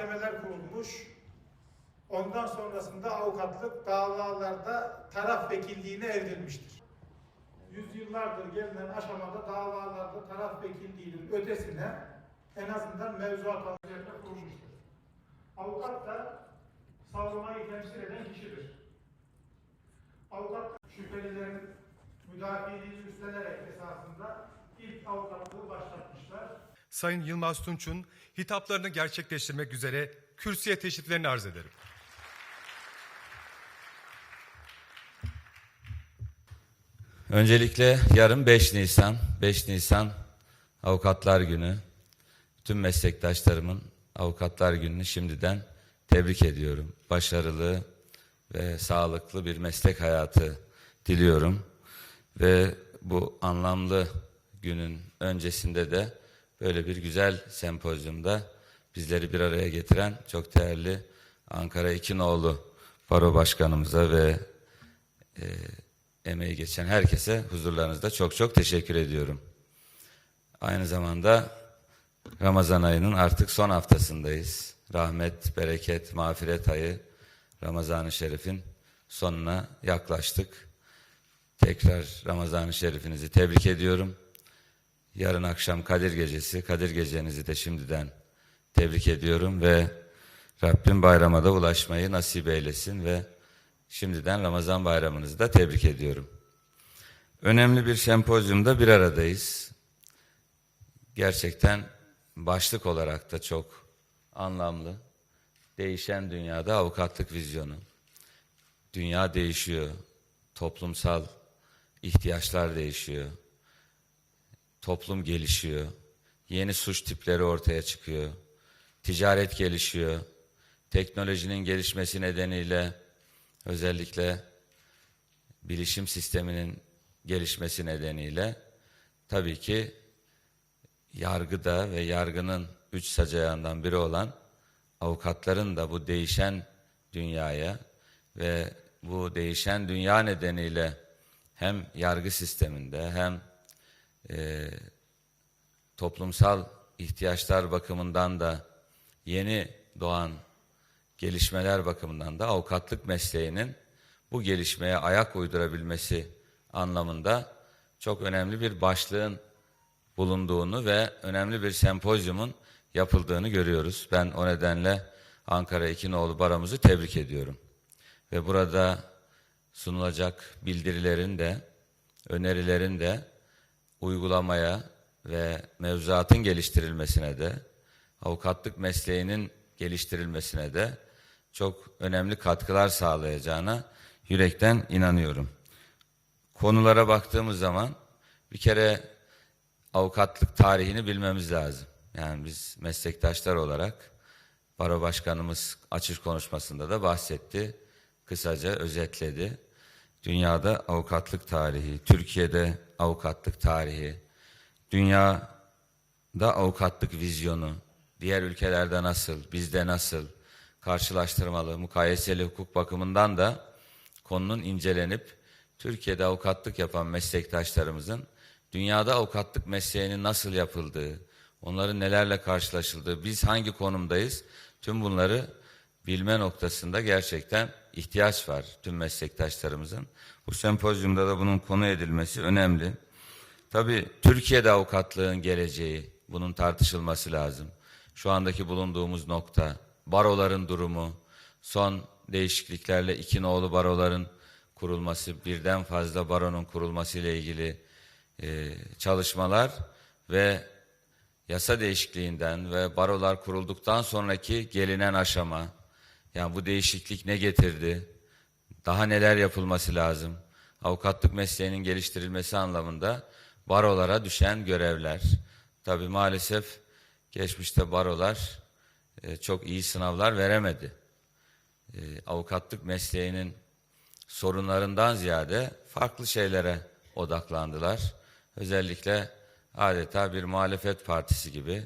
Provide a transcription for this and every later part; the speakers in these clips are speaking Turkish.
mahkemeler kurulmuş. Ondan sonrasında avukatlık davalarda taraf vekilliğine evrilmiştir. Yüzyıllardır gelinen aşamada davalarda taraf vekilliğinin ötesine en azından mevzuat üzerinde kurulmuştur. Avukat da savunmayı temsil eden kişidir. Avukat şüphelilerin müdafiiliğini üstlenerek esasında ilk avukatlığı başlatmışlar. Sayın Yılmaz Tunç'un hitaplarını gerçekleştirmek üzere kürsüye teşriflerini arz ederim. Öncelikle yarın 5 Nisan, 5 Nisan Avukatlar Günü. Tüm meslektaşlarımın Avukatlar Günü'nü şimdiden tebrik ediyorum. Başarılı ve sağlıklı bir meslek hayatı diliyorum. Ve bu anlamlı günün öncesinde de böyle bir güzel sempozyumda bizleri bir araya getiren çok değerli Ankara İkinoğlu Baro Başkanımıza ve e, emeği geçen herkese huzurlarınızda çok çok teşekkür ediyorum. Aynı zamanda Ramazan ayının artık son haftasındayız. Rahmet, bereket, mağfiret ayı Ramazan-ı Şerif'in sonuna yaklaştık. Tekrar Ramazan-ı Şerif'inizi tebrik ediyorum. Yarın akşam Kadir Gecesi, Kadir Gecenizi de şimdiden tebrik ediyorum ve Rabbim bayrama da ulaşmayı nasip eylesin ve şimdiden Ramazan bayramınızı da tebrik ediyorum. Önemli bir sempozyumda bir aradayız. Gerçekten başlık olarak da çok anlamlı. Değişen dünyada avukatlık vizyonu. Dünya değişiyor. Toplumsal ihtiyaçlar değişiyor. Toplum gelişiyor. Yeni suç tipleri ortaya çıkıyor. Ticaret gelişiyor. Teknolojinin gelişmesi nedeniyle özellikle bilişim sisteminin gelişmesi nedeniyle tabii ki yargıda ve yargının üç sacayağından biri olan avukatların da bu değişen dünyaya ve bu değişen dünya nedeniyle hem yargı sisteminde hem e, toplumsal ihtiyaçlar bakımından da yeni doğan gelişmeler bakımından da avukatlık mesleğinin bu gelişmeye ayak uydurabilmesi anlamında çok önemli bir başlığın bulunduğunu ve önemli bir sempozyumun yapıldığını görüyoruz. Ben o nedenle Ankara İkinoğlu Baromuzu tebrik ediyorum. Ve burada sunulacak bildirilerin de, önerilerin de uygulamaya ve mevzuatın geliştirilmesine de, avukatlık mesleğinin geliştirilmesine de çok önemli katkılar sağlayacağına yürekten inanıyorum. Konulara baktığımız zaman bir kere avukatlık tarihini bilmemiz lazım. Yani biz meslektaşlar olarak Baro Başkanımız açış konuşmasında da bahsetti. Kısaca özetledi. Dünyada avukatlık tarihi, Türkiye'de avukatlık tarihi, dünyada avukatlık vizyonu, diğer ülkelerde nasıl, bizde nasıl, karşılaştırmalı, mukayeseli hukuk bakımından da konunun incelenip Türkiye'de avukatlık yapan meslektaşlarımızın dünyada avukatlık mesleğinin nasıl yapıldığı, onların nelerle karşılaşıldığı, biz hangi konumdayız, tüm bunları bilme noktasında gerçekten ihtiyaç var tüm meslektaşlarımızın. Bu sempozyumda da bunun konu edilmesi önemli. Tabii Türkiye'de avukatlığın geleceği, bunun tartışılması lazım. Şu andaki bulunduğumuz nokta, baroların durumu, son değişikliklerle iki nolu baroların kurulması, birden fazla baronun kurulması ile ilgili e, çalışmalar ve yasa değişikliğinden ve barolar kurulduktan sonraki gelinen aşama, yani bu değişiklik ne getirdi, daha neler yapılması lazım, avukatlık mesleğinin geliştirilmesi anlamında barolara düşen görevler. Tabi maalesef geçmişte barolar e, çok iyi sınavlar veremedi. E, avukatlık mesleğinin sorunlarından ziyade farklı şeylere odaklandılar. Özellikle adeta bir muhalefet partisi gibi,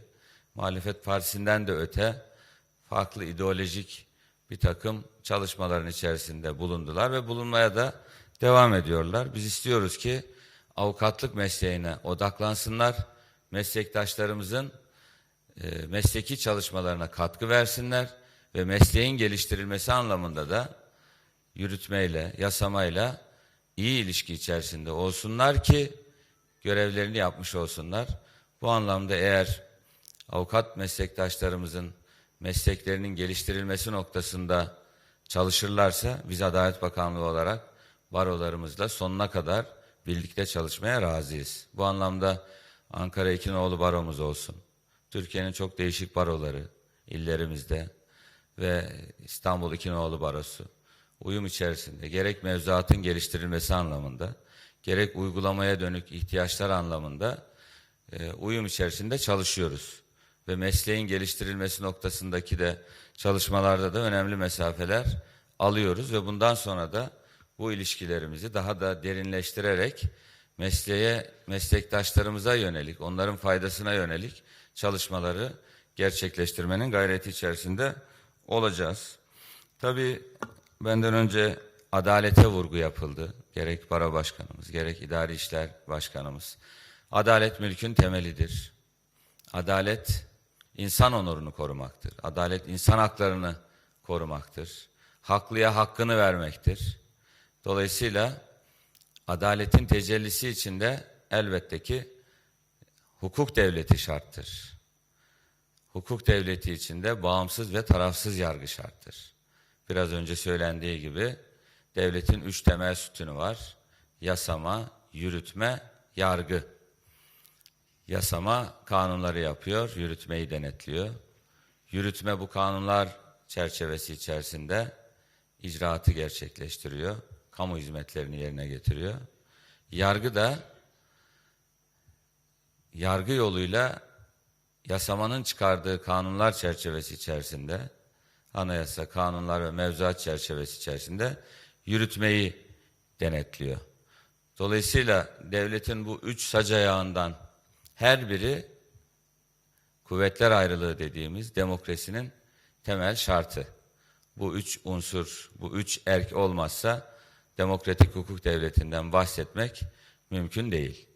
muhalefet partisinden de öte farklı ideolojik bir takım çalışmaların içerisinde bulundular ve bulunmaya da devam ediyorlar. Biz istiyoruz ki avukatlık mesleğine odaklansınlar, meslektaşlarımızın e, mesleki çalışmalarına katkı versinler ve mesleğin geliştirilmesi anlamında da yürütmeyle, yasamayla iyi ilişki içerisinde olsunlar ki görevlerini yapmış olsunlar. Bu anlamda eğer avukat meslektaşlarımızın mesleklerinin geliştirilmesi noktasında çalışırlarsa biz Adalet Bakanlığı olarak barolarımızla sonuna kadar birlikte çalışmaya razıyız. Bu anlamda Ankara İkinoğlu baromuz olsun. Türkiye'nin çok değişik baroları illerimizde ve İstanbul İkinoğlu barosu uyum içerisinde gerek mevzuatın geliştirilmesi anlamında gerek uygulamaya dönük ihtiyaçlar anlamında e, uyum içerisinde çalışıyoruz. Ve mesleğin geliştirilmesi noktasındaki de çalışmalarda da önemli mesafeler alıyoruz ve bundan sonra da bu ilişkilerimizi daha da derinleştirerek mesleğe, meslektaşlarımıza yönelik, onların faydasına yönelik çalışmaları gerçekleştirmenin gayreti içerisinde olacağız. Tabii benden önce adalete vurgu yapıldı. Gerek para başkanımız, gerek idari işler başkanımız. Adalet mülkün temelidir. Adalet insan onurunu korumaktır. Adalet insan haklarını korumaktır. Haklıya hakkını vermektir. Dolayısıyla adaletin tecellisi içinde elbette ki hukuk devleti şarttır. Hukuk devleti içinde bağımsız ve tarafsız yargı şarttır. Biraz önce söylendiği gibi devletin üç temel sütunu var. Yasama, yürütme, yargı. Yasama kanunları yapıyor, yürütmeyi denetliyor. Yürütme bu kanunlar çerçevesi içerisinde icraatı gerçekleştiriyor. Kamu hizmetlerini yerine getiriyor. Yargı da yargı yoluyla yasamanın çıkardığı kanunlar çerçevesi içerisinde anayasa, kanunlar ve mevzuat çerçevesi içerisinde yürütmeyi denetliyor. Dolayısıyla devletin bu üç sac ayağından her biri kuvvetler ayrılığı dediğimiz demokrasinin temel şartı. Bu üç unsur, bu üç erk olmazsa demokratik hukuk devletinden bahsetmek mümkün değil.